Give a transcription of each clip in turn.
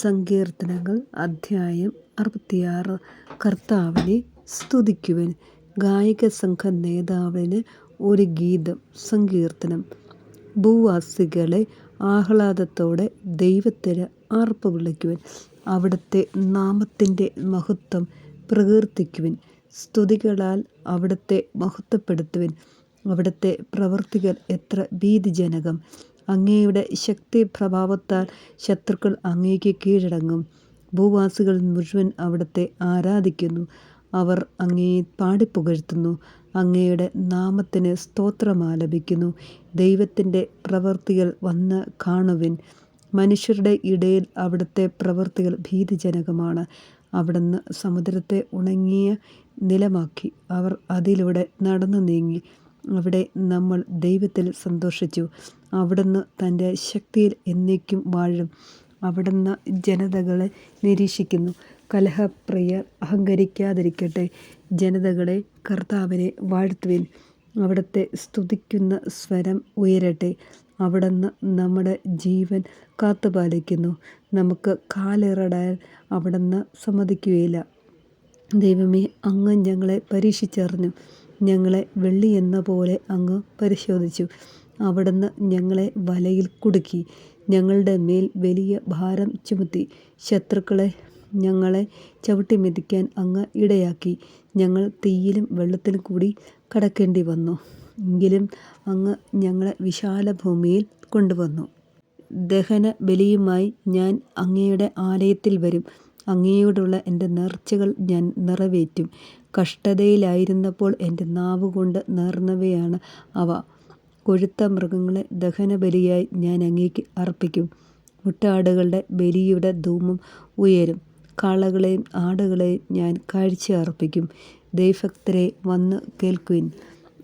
സങ്കീർത്തനങ്ങൾ അധ്യായം അറുപത്തിയാറ്. കർത്താവിനെ സ്തുതിക്കുവൻ. ഗായക സംഘ നേതാവിന് ഒരു ഗീതം സങ്കീർത്തനം. ഭൂവാസികളെ ആഹ്ലാദത്തോടെ ദൈവത്തിന് ആർപ്പ് വിളിക്കുവിൻ. അവിടുത്തെ നാമത്തിന്റെ മഹത്വം പ്രകീർത്തിക്കുവിൻ. സ്തുതികളാൽ അവിടുത്തെ മഹത്വപ്പെടുത്തുവിൻ. അവിടുത്തെ പ്രവൃത്തികൾ എത്ര ഭീതിജനകം. അങ്ങയുടെ ശക്തി പ്രഭാവത്താൽ ശത്രുക്കൾ അങ്ങേക്ക് കീഴടങ്ങും. ഭൂവാസികൾ മുഴുവൻ അവിടത്തെ ആരാധിക്കുന്നു. അവർ അങ്ങയെ പാടിപ്പുകഴ്ത്തുന്നു. അങ്ങയുടെ നാമത്തിന് സ്തോത്രമാലപിക്കുന്നു. ദൈവത്തിന്റെ പ്രവൃത്തികൾ വന്ന് കാണുവിൻ. മനുഷ്യരുടെ ഇടയിൽ അവിടുത്തെ പ്രവൃത്തികൾ ഭീതിജനകമാണ്. അവിടുന്ന് സമുദ്രത്തെ ഉണങ്ങിയ നിലമാക്കി. അവർ അതിലൂടെ നടന്നു നീങ്ങി. അവിടെ നമ്മൾ ദൈവത്തിൽ സന്തോഷിച്ചു. അവിടുന്ന് തന്റെ ശക്തിയിൽ എന്നേക്കും വാഴും. അവിടുന്ന് ജനതകളെ നിരീക്ഷിക്കുന്നു. കലഹപ്രിയർ അഹങ്കരിക്കാതിരിക്കട്ടെ. ജനതകളെ കർത്താവിനെ വാഴ്ത്തുവിൻ. അവിടുത്തെ സ്തുതിക്കുന്ന സ്വരം ഉയരട്ടെ. അവിടുന്ന് നമ്മുടെ ജീവൻ കാത്തുപാലിക്കുന്നു. നമുക്ക് കാലിറടാൻ അവിടുന്ന് സമ്മതിക്കുകയില്ല. ദൈവമേ അങ്ങ് ഞങ്ങളെ പരീക്ഷിച്ചറിഞ്ഞു. ഞങ്ങളെ വെള്ളി എന്ന പോലെ അങ്ങ് പരിശോധിച്ചു. അവിടുന്ന് ഞങ്ങളെ വലയിൽ കുടുക്കി. ഞങ്ങളുടെ മേൽ വലിയ ഭാരം ചുമത്തി. ശത്രുക്കളെ ഞങ്ങളെ ചവിട്ടി മെതിക്കാൻ അങ്ങ് ഇടയാക്കി. ഞങ്ങൾ തീയിലും വെള്ളത്തിലും കൂടി കടക്കേണ്ടി വന്നു. എങ്കിലും അങ്ങ് ഞങ്ങളെ വിശാല ഭൂമിയിൽ കൊണ്ടുവന്നു. ദഹന ബലിയുമായി ഞാൻ അങ്ങയുടെ ആലയത്തിൽ വരും. അങ്ങയോടുള്ള എന്റെ നേർച്ചകൾ ഞാൻ നിറവേറ്റും. കഷ്ടതയിലായിരുന്നപ്പോൾ എന്റെ നാവുകൊണ്ട് നേർന്നവയാണ് അവ. കൊഴുത്ത മൃഗങ്ങളെ ദഹനബലിയായി ഞാൻ അങ്ങേക്ക് അർപ്പിക്കും. മുട്ടാടുകളുടെ ബലിയുടെ ധൂമം ഉയരും. കാളകളെയും ആടുകളെയും ഞാൻ കാഴ്ച അർപ്പിക്കും. ദൈവഭക്തരെ വന്ന് കേൾക്കുവിൻ.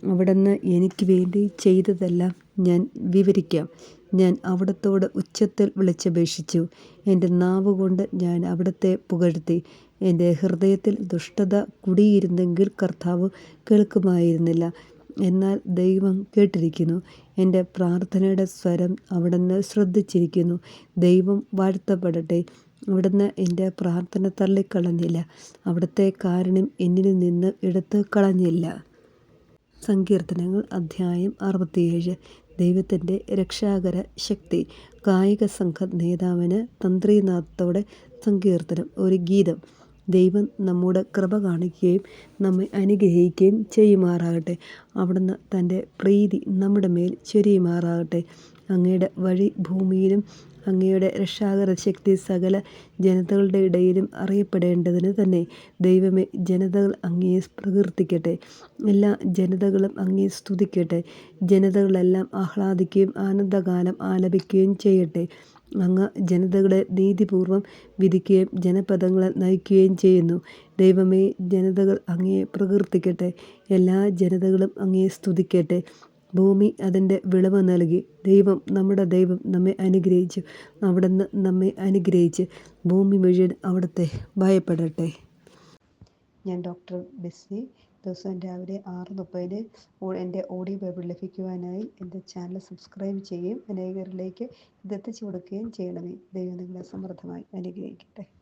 അവിടുന്ന് എനിക്ക് വേണ്ടി ചെയ്തതെല്ലാം ഞാൻ വിവരിക്കാം. ഞാൻ അവിടത്തോട് ഉച്ചത്തിൽ വിളിച്ചപേക്ഷിച്ചു. എന്റെ നാവ് കൊണ്ട് ഞാൻ അവിടുത്തെ പുകഴ്ത്തി. എന്റെ ഹൃദയത്തിൽ ദുഷ്ടത കുടിയിരുന്നെങ്കിൽ കർത്താവ് കേൾക്കുമായിരുന്നില്ല. എന്നാൽ ദൈവം കേട്ടിരിക്കുന്നു. എന്റെ പ്രാർത്ഥനയുടെ സ്വരം അവിടുന്ന് ശ്രദ്ധിച്ചിരിക്കുന്നു. ദൈവം വാഴ്ത്തപ്പെടട്ടെ. അവിടുന്ന് എന്റെ പ്രാർത്ഥന തള്ളിക്കളഞ്ഞില്ല. അവിടുത്തെ കാരണം എന്നിൽ നിന്ന് എടുത്ത് കളഞ്ഞില്ല. സങ്കീർത്തനങ്ങൾ അധ്യായം അറുപത്തിയേഴ്. ദൈവത്തിന്റെ രക്ഷാകര ശക്തി കായിക സംഘ നേതാവിന് തന്ത്രീനാഥത്തോടെ സങ്കീർത്തനം ഒരു ഗീതം. ദൈവം നമ്മുടെ കൃപ കാണിക്കുകയും നമ്മെ അനുഗ്രഹിക്കുകയും ചെയ്യുമാറാകട്ടെ. അവിടുന്ന് തന്റെ പ്രീതി നമ്മുടെ മേൽ ചൊരിയുമാറാകട്ടെ. അങ്ങയുടെ വഴി ഭൂമിയിലും അങ്ങയുടെ രക്ഷാകര ശക്തി സകല ജനതകളുടെ ഇടയിലും അറിയപ്പെടേണ്ടതിന് തന്നെ ദൈവമേ ജനതകൾ അങ്ങയെ പ്രകീർത്തിക്കട്ടെ. എല്ലാ ജനതകളും അങ്ങയെ സ്തുതിക്കട്ടെ. ജനതകളെല്ലാം ആഹ്ലാദിക്കുകയും ആനന്ദഗാനം ആലപിക്കുകയും ചെയ്യട്ടെ. അങ്ങ് ജനതകളെ നീതിപൂർവം വിധിക്കുകയും ജനപദങ്ങളെ നയിക്കുകയും ചെയ്യുന്നു. ദൈവമേ ജനതകൾ അങ്ങയെ പ്രകീർത്തിക്കട്ടെ. എല്ലാ ജനതകളും അങ്ങയെ സ്തുതിക്കട്ടെ. ഭൂമി അതിന്റെ വിളവ് നൽകി. ദൈവം നമ്മുടെ ദൈവം നമ്മെ അനുഗ്രഹിച്ചു. അവിടുന്ന് നമ്മെ അനുഗ്രഹിച്ച് ഭൂമി മുഴുവൻ അവിടുത്തെ ഭയപ്പെടട്ടെ. ഞാൻ ഡോക്ടർ ബെസ്സി ദിവസവും രാവിലെ ആറ് മുപ്പതിന് എന്റെ ഓഡിയോ ബൈബിൾ ലഭിക്കുവാനായി എന്റെ ചാനൽ സബ്സ്ക്രൈബ് ചെയ്യുകയും അനേകരിലേക്ക് ഇതെത്തിച്ചു കൊടുക്കുകയും ചെയ്യണമേ. ദൈവം നിങ്ങളെ സമൃദ്ധമായി അനുഗ്രഹിക്കട്ടെ.